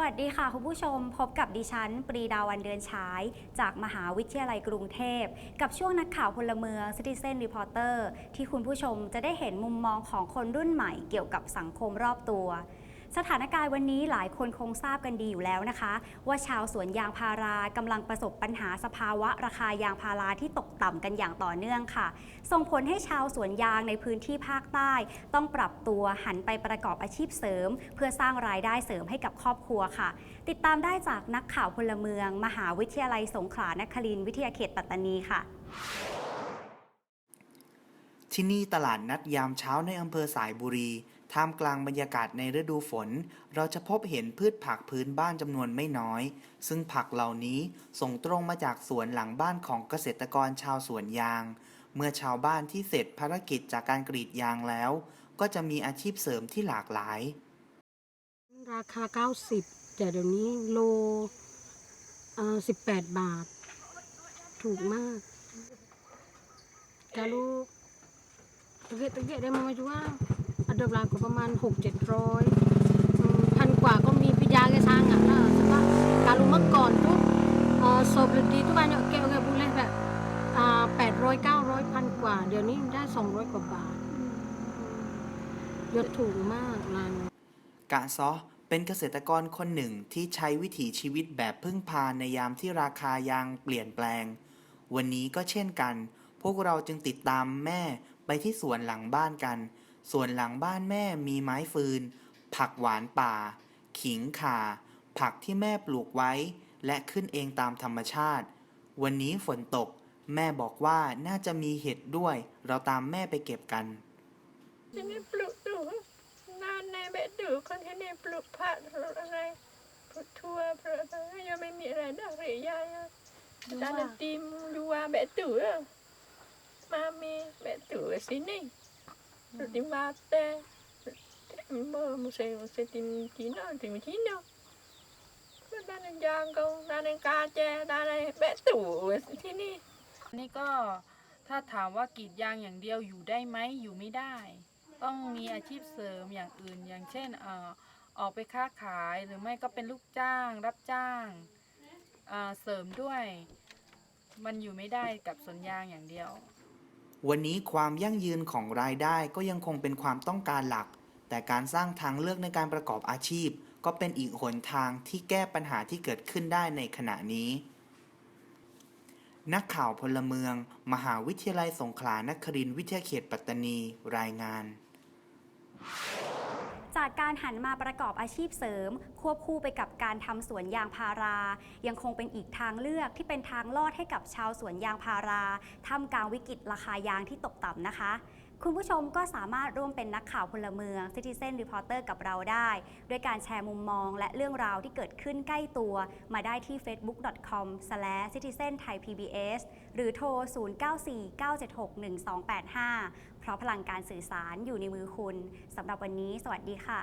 วัสดีค่ะคุณผู้ชมพบกับดิฉัน ปรีดาวันเดือนฉาย จากมหาวิทยาลัยกรุงเทพ กับช่วงนักข่าวพลเมือง Citizen Reporter ที่คุณผู้ชมจะได้เห็นมุมมองของคนรุ่นใหม่เกี่ยวกับสังคมรอบตัว สถานการณ์วันนี้หลายคนคงทราบกันดีอยู่แล้วนะคะ ว่าชาวสวนยางพารากำลังประสบปัญหาสภาวะราคายางพาราที่ตกต่ำกันอย่างต่อเนื่องค่ะ ส่งผลให้ชาวสวนยางในพื้นที่ภาคใต้ ต้องปรับตัวหันไปประกอบอาชีพเสริม เพื่อสร้างรายได้เสริมให้กับครอบครัวค่ะ ติดตามได้จากนักข่าวพลเมือง มหาวิทยาลัยสงขลานครินทร์วิทยาเขตปัตตานีค่ะที่นี่ตลาดนัดยามเช้าในอำเภอสายบุรี ท่ามกลางบรรยากาศในฤดูฝน เราจะพบเห็นพืชผักพื้นบ้านจำนวนไม่น้อย ซึ่งผักเหล่านี้ส่งตรงมาจากสวนหลังบ้านของเกษตรกรชาวสวนยาง เมื่อชาวบ้านที่เสร็จภารกิจจากการกรีดยางแล้ว ก็จะมีอาชีพเสริมที่หลากหลาย ราคา 90 แต่เดี๋ยวนี้โลเอ่อ18 บาท ถูกมาก Kalau tegak-tegak dia mau jual ada berlaku ประมาณ6 700อืมพันกว่าก็มีพิยา ke sangat lah sebab kalau เมื่อก่อน tuh uh, sobeledi tuh banyak kayak orang boleh แบบอ่า800 900พันกว่า เดี๋ยวนี้ได้200กว่าบาทยอดถูกมากร้านกะซอเป็นเกษตรกรคนหนึ่งที่ใช้วิถีชีวิตแบบพึ่งพาในยามที่ราคายางเปลี่ยนแปลง วันนี้ก็เช่นกัน พวกเราจึงติดตามแม่ไปที่สวนหลังบ้านกัน สวนหลังบ้านแม่มีไม้ฟืน ผักหวานป่า ขิงข่า ผักที่แม่ปลูกไว้ และขึ้นเองตามธรรมชาติ วันนี้ฝนตก แม่บอกว่าน่าจะมีเห็ดด้วย เราตามแม่ไปเก็บกัน ที่นี่ปลูกดูนานในเบ็ดดูคนที่นี่ปลูกผักปลูกอะไรปลูกทั่วปลูกอะไรยังไม่มีอะไรได้เลยยายอะดานติมดูว่าเบ็ดดูอะมามีเบ็ดดูสินี่ ปลูกติมาเต้เมื่อมุเซมุเซติมจีน่าติมจีน่าด้านยางกงด้านกาเจด้านเบ็ดดูที่นี่นี่ก็ถ้าถามว่ากรีดยางอย่างเดียวอยู่ได้ไหมอยู่ไม่ได้ ต้องมีอาชีพเสริมอย่างอื่น อย่างเช่นเอ่อออกไปค้าขายหรือไม่ก็เป็นลูกจ้าง รับจ้างเอ่อเสริมด้วย มันอยู่ไม่ได้กับสวนยางอย่างเดียว วันนี้ความยั่งยืนของรายได้ก็ยังคงเป็นความต้องการหลัก แต่การสร้างทางเลือกในการประกอบอาชีพ ก็เป็นอีกหนทางที่แก้ปัญหาที่เกิดขึ้นได้ในขณะนี้ นักข่าวพลเมือง มหาวิทยาลัยสงขลานครินทร์วิทยาเขตปัตตานี รายงาน จากการหันมาประกอบอาชีพเสริม ควบคู่ไปกับการทำสวนยางพารา ยังคงเป็นอีกทางเลือกที่เป็นทางลอดให้กับชาวสวนยางพาราท่ามกลางวิกฤตราคายางที่ตกต่ำนะคะ คุณผู้ชมก็สามารถร่วมเป็นนักข่าวพลเมือง Citizen Reporter กับเราได้ ด้วยการแชร์มุมมองและเรื่องราวที่เกิดขึ้นใกล้ตัว มาได้ที่ facebook.com/citizenthaipbs หรือโทร 0949761285 เพราะพลังการสื่อสารอยู่ในมือคุณสำหรับวันนี้ สวัสดีค่ะ